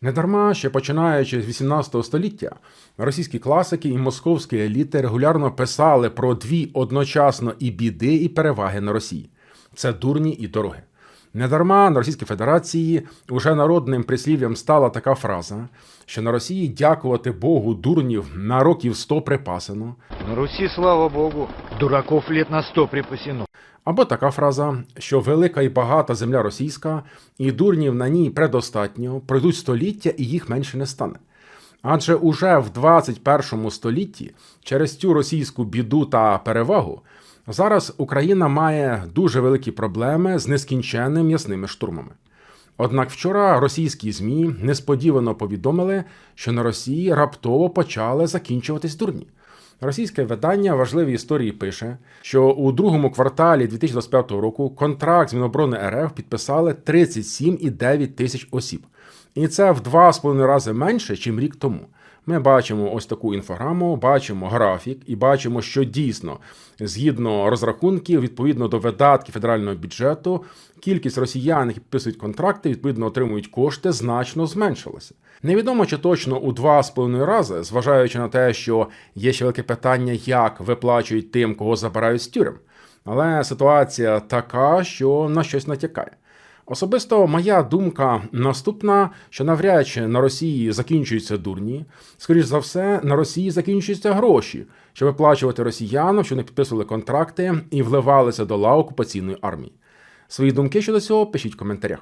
Недарма, ще починаючи з 18 століття, російські класики і московські еліти регулярно писали про дві одночасно і біди, і переваги на Росії це дурні і дороги. Недарма на Російській Федерації уже народним прислів'ям стала така фраза, що на Росії дякувати Богу дурнів на років 100 припасено, На Руси, слава богу, дураков лет на сто припасено. Або така фраза, що велика і багата земля російська, і дурнів на ній предостатньо, пройдуть століття і їх менше не стане. Адже уже в 21 столітті через цю російську біду та перевагу зараз Україна має дуже великі проблеми з нескінченними м'ясними штурмами. Однак вчора російські ЗМІ несподівано повідомили, що на Росії раптово почали закінчуватись дурні. Російське видання важливі історії пише, що у другому кварталі 2025 року контракт з Міноборони РФ підписали 37,9 тисяч осіб. І це в два з половиною рази менше, ніж рік тому. Ми бачимо ось таку інфограму, бачимо графік і бачимо, що дійсно, згідно розрахунків, відповідно до видатків федерального бюджету, кількість росіян, які підписують контракти, відповідно отримують кошти, значно зменшилася. Невідомо чи точно у два з половиною рази, зважаючи на те, що є ще велике питання, як виплачують тим, кого забирають з тюрем. Але ситуація така, що на щось натякає. Особисто моя думка наступна, що навряд чи на Росії закінчуються дурні. Скоріш за все, на Росії закінчуються гроші, щоб виплачувати росіянам, що не підписували контракти і вливалися до лав окупаційної армії. Свої думки щодо цього пишіть в коментарях.